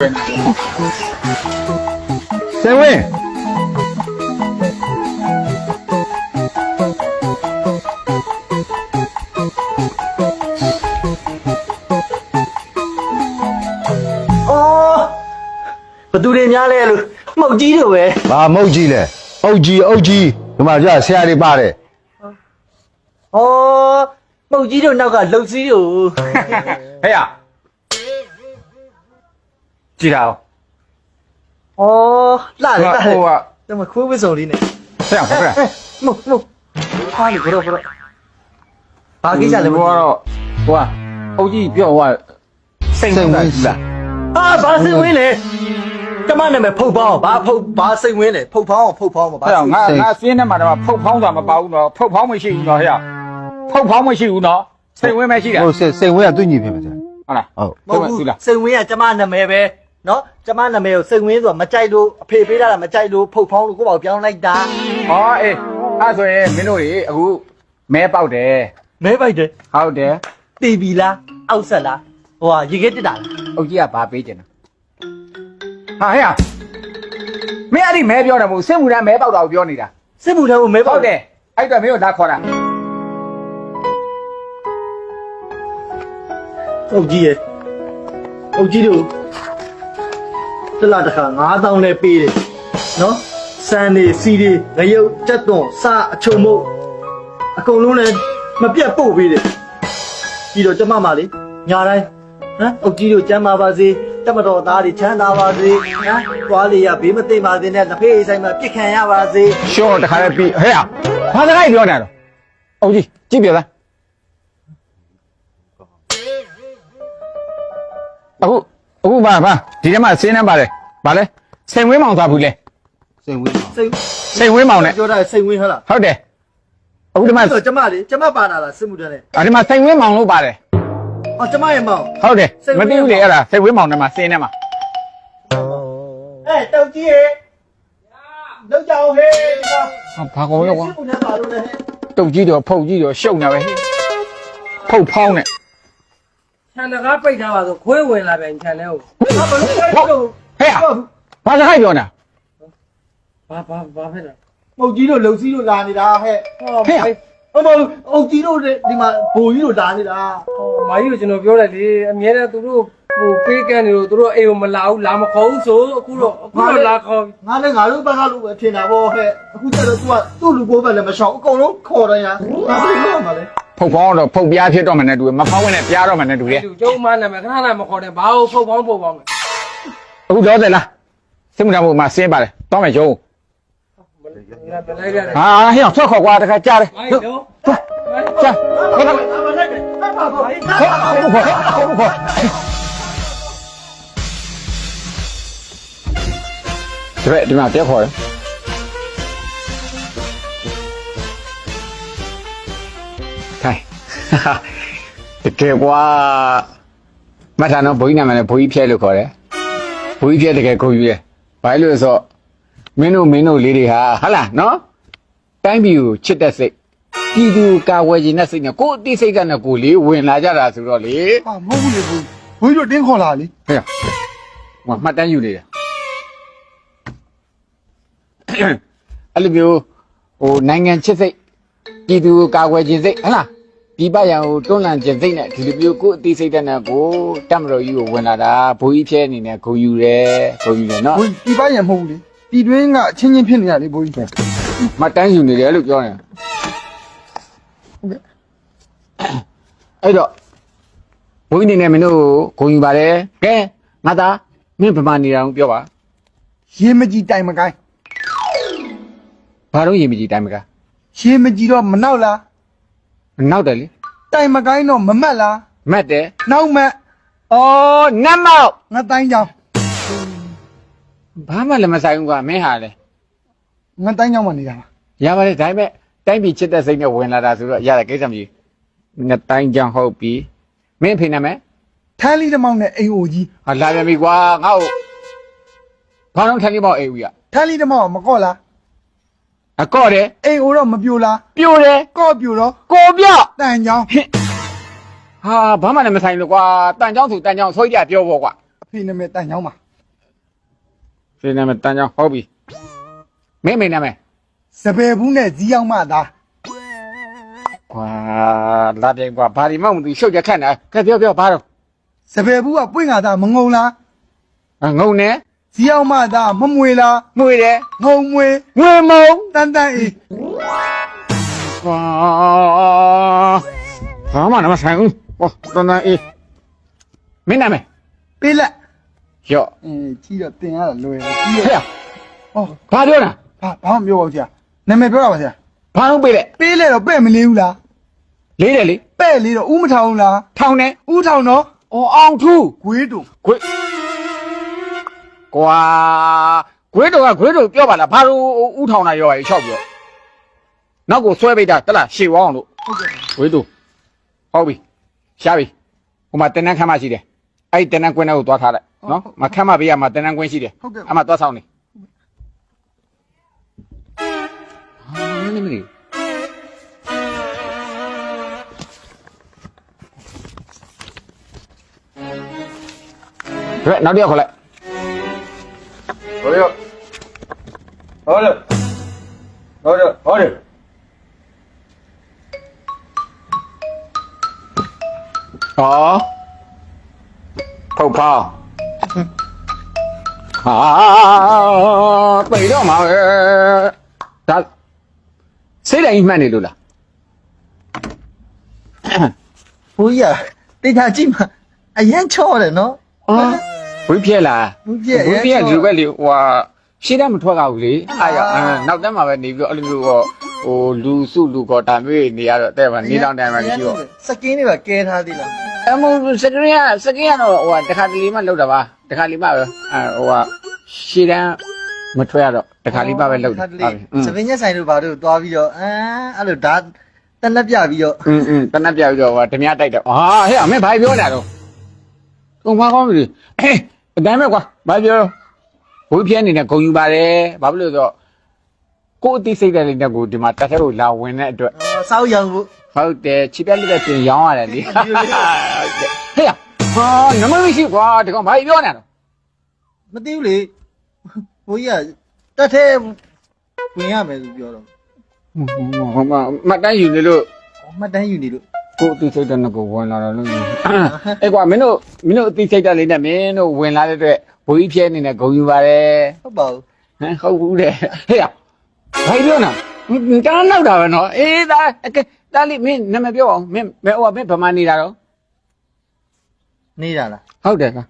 ဆယ်ဝင်းအော်ဘသူတွေများလဲလို့မှုတ်ကြီးတို့ပဲဘာမုတ်ကြီးလဲအုတ်ကြီးအုတ်ကြီးဒီမှာကြာဆရာတွေပါတယ်ဩမှုတ်ကြီးတို့နောက်ကလှုပ်စည်းတို့ဟဲ့ရ ကြည့်တာဩလှတယ်လှတယ်ဟိုကတမခွေးဝစ်စုံလေးနဲ့ဟဲ့ရဟုတ်ကဲ့မှုတ်မှုတ်ဟာလေဘရောဘရောဘာကိစ္စလဲဟိုကတော့ဟိုကအုတ်ကြီးပြောဟိုကစိတ်ဝင်တာကြီးလားအာဘာစိတ်ဝင်းလဲကျမနာမည်ဖုတ်ဖောင်းဘာဖုတ်ဘာစိတ်ဝင်းလဲဖုတ်ဖောင်းဖုတ်ဖောင်းဘာဟဲ့ရငါငါစင်းထဲမှာတော့ဖုတ်ဖောင်းဆိုတာမပါဘူးနော်ဖုတ်ဖောင်းမရှိဘူးနော်ဟဲ့ရဖုတ်ဖောင်းမရှိဘူးနော်စိတ်ဝင်မရှိတာဟိုစိတ်စိတ်ဝင်းကသူ့ညီဖြစ်မှာဆရာဟုတ်လားဟုတ်မဟုတ်သူဘူးလားစိတ်ဝင်းကကျမနာမည်ပဲ နော်ကျမနာမည်ကိုစိတ်ဝင်းဆိုတာမကြိုက်လို့အဖေပေးတာမကြိုက်လို့ဖုတ်ဖောင်းလို့ကိုယ့်ဘောက်ပြောင်းလိုက်တာဟောအေးအဲ့ဆိုရင်မင်းတို့တွေအခုမဲပေါက်တယ်မဲပိုက်တယ်ဟုတ်တယ်တီဗီလားအောက်ဆက်လားဟိုဟာရေခဲတက်တာလားအုတ်ကြီးကဘာပေးကျင်လဲဟာဟဲ့ရမင်းအဲ့ဒီမဲပြောတယ်မဟုတ်စစ်မှုထမ်းမဲပေါက်တာကိုပြောနေတာစစ်မှုထမ်းကိုမဲပေါဟုက်တ်တယ်အဲ့တော့မင်းတို့လာခေါ်တာဟုတ်ကြီးရဲ့ဟုတ်ကြီးတို့ တလားတစ်ခါ9000နဲ့ပေးတယ်နော်စံနေစီတွေငရုတ်ကြက်သွန်စအချုံမုတ်အကုန်လုံးလည်းမပြတ်ပို့ပေးတယ်ပြီးတော့ကျမမလေးညာတိုင်းဟမ်ဟုတ်ကြီးတို့ကျမ်းပါပါစေတမတော်သားတွေချမ်းသာပါစေဟမ်သွားလေရဘေးမသိမ့်ပါစေနဲ့လက်ဖေးဆိုင်မှာပြစ်ခံရပါစေရှော့တခါလေးပြီးဟဲ့ရဘာစကားပြောနေတာတော့အုတ်ကြီးကြည့်ပြလားအခု အခုဘာဘာဒီထဲမှာစင်းနေပါလေဘာလဲစိန်ဝင်းမောင်သွားဘူးလေစိတ်ဝင်းပါစိတ်စိန်ဝင်းမောင်နဲ့ပြောတာစိတ်ဝင်ဟလားဟုတ်တယ်အခုဒီမှာအဲ့တော့ကျမလေးကျမပါလာလားစစ်မှုထမ်းနဲ့အဒီမှာစိန်ဝင်းမောင်လို့ပါတယ်အော်ကျမရဲ့မောင်ဟုတ်တယ်စိန်ဝမင်းသိဘူးလေအဲ့ဒါစိန်ဝင်းမောင်နဲ့မှာစင်းနေမှာအဲတောက်ကြီးရေလောက်ကြအောင်ဟေးဒီကဘာကောင်ရောကွာစစ်မှုထမ်းပါလို့လည်းဟဲ့တုတ်ကြီးတော့ဖုတ်ကြီးတော့ရှုပ်နေပဲဖုတ်ဖောင်းနဲ့ ခြံတကားပိတ်ထားပါဆိုခွေးဝင်လာပြန်ခြံထဲကိုဘာလို့လဲတော့ဟဲ့ဘာစကားပြောနေတာဘာဘာဘာဖြစ်လဲမုတ်ကြီးတို့လုံစည်းတို့လာနေတာဟဲ့ဟောဟဲ့အမဟုတ်အုတ်ကြီးတို့ဒီမှာဘိုလ်ကြီးတို့လာနေတာမာကြီးကိုကျွန်တော်ပြောလိုက်လေအမြဲတမ်းသူတို့ဟိုပေးကန်နေလို့သူတို့အိမ်ကိုမလာဘူးလာမခေါ်ဘူးဆိုအခုတော့အခုတော့လာခေါ်ငါလည်းငါတို့ဘက်ကလို့ပဲထင်တာဗောဟဲ့အခုကျတော့ तू ကသူ့လူကိုပဲလည်းမရှောင်အကုန်လုံးခေါ်တယ်ညာဘာလို့လဲမလဲ ဖုတ်ဖောင်းတော့ဖုတ်ပြားဖြစ်တော့မှနဲ့တူတယ်မဖောင်းဝင်နဲ့ပြားတော့မှနဲ့တူတယ်သူကျုံမနာမည်ခဏခဏမခေါ်တယ်ဘာလို့ဖုတ်ပေါင်းဖုတ်ပေါင်းမယ်အခုတော့တယ်လားစစ်မှုထမ်းဖို့မှာစင်းပါတယ်တော့မယ်ကျုံမလိုက်ရတယ်ဟာဟဲ့ဆွတ်ခေါ်ကွာတခါကြားတယ်မိုင်းတော့ကြားဟုတ်ကဲ့အမလိုက်တယ်အမပါဟုတ်ဟုတ်ဟုတ်ဟုတ်ဒီဒီမှာတက်ခေါ်တယ် တကယ်ကွာမထာနော်ဘိုးကြီးနာမည်နဲ့ဘိုးကြီးဖြဲလို့ခေါ်တယ်ဘိုးကြီးဖြဲတကယ်ကိုယူတယ်ဘာလို့လဲဆိုတော့မင်းတို့မင်းတို့လေးတွေဟာဟာလားနော်တိုင်းပြည်ကိုချစ်တဲ့စိတ်ပြည်သူကာဝယ်ခြင်းနဲ့စိတ်နဲ့ကိုယ်အသိစိတ်ကနဲ့ကိုယ်လေးဝင်လာကြတာဆိုတော့လေဟာမဟုတ်ဘူးလေဘူးဘုန်းကြီးတို့တင်းခေါ်လာလေဟဲ့ဟိုမှတ်တမ်းယူနေတယ်အဲ့လိုမျိုးဟိုနိုင်ငံချစ်စိတ်ပြည်သူကိုကာကွယ်ခြင်းစိတ်ဟဟလား ပြည်ပရန်ကိုတွန်းလှန်ခြင်းစိတ်နဲ့ဒီလိုမျိုးကိုယ်အသိစိတ်တဲ့နဲ့ကိုတက်မတော်ကြီးကိုဝင်လာတာဘိုးကြီးဖြဲအနေနဲ့ဂုံယူတယ်ဂုံယူတယ်နော်ဘိုးဒီပိုင်းရမဟုတ်ဘူးလေဒီတွင်းကအချင်းချင်းဖြစ်နေရလေဘိုးကြီးမှတ်တမ်းယူနေတယ်လို့ပြောနေတာအဲ့တော့ဘိုးကြီးအနေနဲ့မင်းတို့ကိုဂုံယူပါတယ်ကဲငါသားမင်းဗမာနေတာကိုပြောပါရေမကြီးတိုင်မကိုင်းဘာလို့ရင်မကြည့်တိုင်းမကရေမကြီးတော့မနောက်လား နောက်တယ်လေတိုင်မကိုင်းတော့မမတ်လားမတ်တယ်နောက်မတ်။အော်နတ်မောက်ငါတိုင်းကြောင်ဘာမှလည်းမဆိုင်ဘူးကွာမင်းဟာလေငါတိုင်းကြောင်မှနေတာပါရပါတယ်ဒါပေမဲ့တိုင်းပြည်ချစ်တဲ့စိတ်နဲ့ဝင်လာတာဆိုတော့ရတယ်ကိစ္စမရှိဘူးနှစ်တိုင်းကြောင်ဟုတ်ပြီမင်းအဖေနာမည်ထန်းလီတမောင်နဲ့အိမ်အိုကြီးဟာလာပြန်ပြီကွာငါ့ကိုဘာလို့ထိုင်နေပေါ့အေးဦးရထန်းလီတမောင်ကမကော့လား အကော့တယ်အိမ်အိုတော့မပြိုလားပြိုတယ်ကော့ပြိုတော့ကိုပြတန်ကြောင်ဟာဘာမှလည်းမဆိုင်လို့ကွာတန်ချောင်းသူတန်ချောင်းဆွဲကြပြောပေါ့ကွာအဖေနာမည်တန်ကြောင်ပါဖေနာမည်တန်းချောင်းဟုတ်ပြီမင်းမိန်နာမည်စပယ်ဘူးနဲ့ဇီးအောင်မသားကွာလာပြိုင်ကွာဘာဒီမှမသိရှုပ်ကြခန့်တာကဲပြောပြောဘာတော့စပယ်ဘူးကပွင့်ငါသားမငုံလားငုံနေ ဇီးအောင်မသားမမွေလားငွေတယ်ငုံမွေငွေမုံတန်တန်အေးကွာဘာမှမဆိုင်ဘူးဟောတန်းတန်းအေးမင်းနာမည်ပေးလက်ရော့အေးကြီးတော့တင်ရတာလွယ်တယ်ကြီးဟဲ့တော့ဟောဘာပြောတာဘာဘာမှမပြောပါဘူးဆရာနာမည်ပြောတာပါဆရာဘာလို့ပေးလဲပေးလက်တော့ပဲ့မလေးဘူးလားလေးတယ်လေပဲ့လေးတော့ဥမထောင်ဘူးလားထောင်းနေဥထောင်တော့အော်အောင်ထူးဂွေးတုံခွေ ကွာခွေးတော့ကခွေးတော့ပြောပါလားဘာလို့ဥထောင်တာရောရချောက်ပြောနောက်ကိုဆွဲပိတ်တာတလားရှေဝအောင်လို့ဟုတ်ကဲ့ခွေးတော့ဟုတ်ပြီရှားပြီဟိုမှာတင်တန်းခမ်းမရှိတယ်အဲ့ဒီတင်တန်းကွင်းထဲကိုသွားထားလိုက်နော်မခမ်းမပေးရမှာတင်တန်းကွင်းရှိတယ်အမှသွားဆောင်နေဟာနည်းနည်းဘယ်နောက်တစ်ယောက်ခေါ်လိုက် ဟောရဟောရဟောရဟောရอ๋อထုတ်ဖောင်းဟာပိတ်တော့မှာပဲဒါစိတ်တိုင်းမှတ်နေလို့လား ဘိုးကြီးကတိတ်ထားကြည့်မှာအရင်ချော့တယ်နော် အော်ဝိပြက်လား ဘိုးကြီး ဝိပြက်ဒီဘက်လေဟိုဟာရှေ့တန်းမထွက်ကြဘူးလေအားရအဲနောက်တန်းမှာပဲနေပြီးတော့အဲ့လိုမျိုးဟိုဟိုလူစုလူကောဒါမျိုးနေရတော့တဲ့မှာနေတောင်တိုင်းမှာရှိတော့ စကင်းတွေကဲထားသေးလား အမစကရင်ကစကရင်ကတော့ဟိုဟာတခါတလေမှလောက်တာပါတခါလေမှပဲအဲဟိုဟာရှေ့တန်းမထွက်ရတော့တခါလေးမှပဲလောက်တာဟုတ်ပြီอืม စပင်းညက်ဆိုင်တို့ဘာတို့သွားပြီးတော့အဲအဲ့လိုဒါတနက်ပြပြီးတော့ อืมอืมတနက်ပြပြီးတော့ဟိုဓမြတိုက်တယ်ဟာဟဲ့အမေဘာပြောနေတာတော့ကုန်ပါကောင်းပြီအေး အတိုင်းပဲကွာဘာပြောဘိုးပြဲအနေနဲ့ဂုံယူပါတယ်ဘာဖြစ်လို့လဲဆိုတော့ကိုယ်အသိစိတ်တဲ့လေးနဲ့ကိုဒီမှာတက်ထဲကိုလာဝင်တဲ့အတွက်စောက်ရောင်ဖို့ဟုတ်တယ်ချစ်ပြက်လက်တဲ့ပြင်ရောင်းရတယ်လေဟုတ်တယ်ဟဲ့ဟာနမမရှိကွာဒီကောင်ဘာပြောနေတာတော့မသိဘူးလေဘိုးကြီးကတက်သေးဝင်ရမယ်လို့ပြောတော့ဟိုမှာမတန်းယူနေလို့မှတ်တမ်းယူနေလို့ ကိုယ်အသိစိတ်တဲ့နဲ့ကိုဝင်လာတော့လို့အဲ့ကွာမင်းတို့မင်းတို့အသိစိတ်တဲ့လေးနဲ့မင်းတို့ဝင်လာတဲ့အတွက်ဘိုးကြီးပြဲအနေနဲ့ဂုံယူပါတယ်ဟုတ်ပါဘူးဟမ်ဟုတ်ဘူးတဲ့ဟေ့ရဘာပြောနာတန်းနောက်တာပဲနော်အေးဒါကဲဒါလေးမင်းနာမည်ပြောအောင်မင်းမဟိုကမင်းဗမာနေတာတော့နေတာလားဟုတ်တယ်ကွာ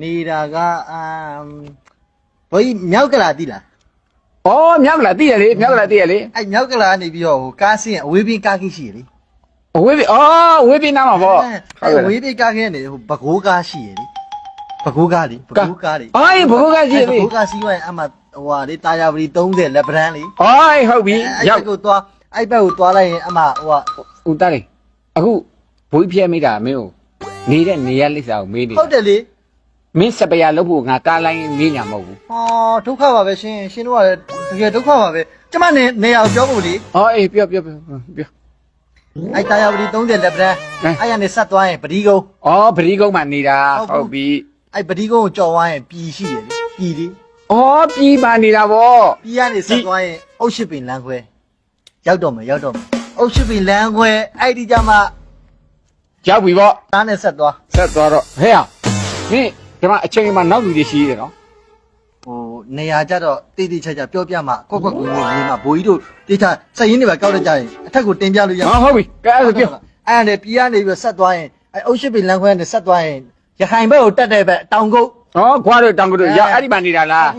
နေတာကအမ်ဘိုးကြီးမြောက်ကလာတိလားဩမြောက်ကလာသိရလေမြောက်ကလာသိရလေအဲ့မြောက်ကလာကနေပြီးတော့ဟိုကားစင်းအဝေးပြေးကားကြီးရှိရလေ အဝေးပြီဩဝေးပြီနားမှာပေါ့ အဲ့အဝေးပြေးကားကြီးကနေဟိုဘကိုးကားရှိရလေဘကိုးကားလေဘကိုးကားလေအေးဘဘကရှိအဲ့ပြီဘကိုးကားစီးသွားရင်အမှဟိုဟာလေတာယာပလီ30လက်ပရန်လေအေးဟုတ်ပြီအဲ့ရောက်ဘက်ကိုသွားအဲ့ဘက်ကိုသွားလိုက်ရင်အမှဟိုဟာဦးတားလေအခုဘိုးကြီးပြဲမိတာမင်းကိုနေတဲ့နေရလိမ့်စာကိုမေးနေဟုတ်တယ်လေမင်းစပယ်ရလုပ်ဖို့ငါကားလိုင်းမေးညာမဟုတ်ဘူးဟောဒုက္ခပါပဲရှင်ရှင်တို့ကလည်းတကယ်ဒုက္ခပါပဲကျမနေနေအောင်ပြောဖို့လေအော်အေးပြောပြောပြောပြော အဲ့တာယာပလီ30လက်ပရန်ဟမ်အဲ့ရနေဆက်သွားရင်ပဒီကုန်းအော်ပရိကုန်းမှာနေတာဟုတ်ဘူးဟုတ်ပြီအဲ့ပဒီကုန်းကိုကြော်သွားရင်ပြည်ရှိရလေပြည်လေအော်ပြည်ပါနေတာဗောပြည်ကနေဆက်သွားရင်အုတ်ရှိပင်လမ်းခွဲရောက်တော့မယ်ရောက်တော့မယ်အုတ်ရှိပင်လမ်းခွဲအဲ့ဒီကြမှာရောက်ပြီဗောသားနဲ့ဆက်သွားဆက်သွားတော့ဟဲ့ဟာမင်းဒီမှာအချိန်မှာနောက်လူတွေရှိရတယ်နော်ဟို နေရာကြတော့တိတိကျကျပြောပြမှာကွက်ကွက်ကွင်းကွင်းလေးမှာဘိုးကြီးတို့တိကျစက်ရင်းတွေပဲကောက်တတ်ကြရင်အထက်ကိုတင်ပြလို့ရဟာဟုတ်ပြီကဲအဲ့ဒါပြောအဲ့ဒါပြည်ကနေပြီးဆက်သွားရင်အဲ့အုတ်ရှိပင်လမ်းခွဲနဲ့ဆက်သွားရင်ရခိုင်ဘက်ကိုတက်တဲ့ဘက်တောင်ကုတ်ဩခွားတို့တောင်ကတို့ရအဲ့ဒီမှာနေတာလား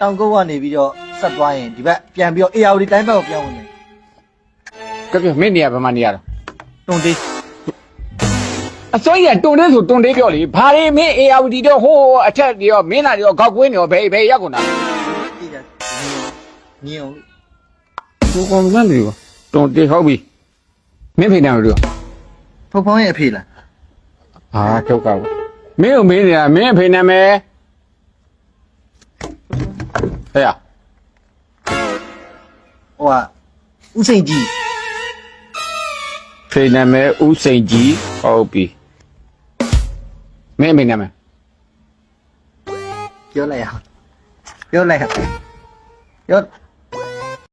တောင်ကုတ်ကနေပြီးတော့ဆက်သွားရင်ဒီဘက်ပြန်ပြီးတော့ AR တိုင်းဘက်ကိုပြန်ဝင်တယ်ကဲပြောမင်းနေရဘယ်မှာနေရတော့တုံတေး အစိုးရတွန်သေးဆိုတွန်သေးပြောလေဘာတွေမင်း ARD တော့ဟိုးအထက်တွေရောမင်းလာတွေရောခောက်ကွင်းတွေရောဘယ်ဘယ်ရောက်ကုန်တာတိကျညင်အောင်ဘုကောင်မန်းတွေရောတွန်သေးဟုတ်ပြီမင်းဖိနေတယ်ရောဖုန်းဖုန်းရဲ့အဖေလားဟာဒုက္ခဘူးမင်းကိုမေးနေတာမင်းအဖေနာမည်ဟဲ့ရဟိုကဥစိန်ကြီးဖေနာမည်ဦးစိန်ကြီးဟုတ်ပြီ မင်းအမေနာမည်ပြောလိုက်ရအောင်ပြောလိုက်ရအောင်ပြော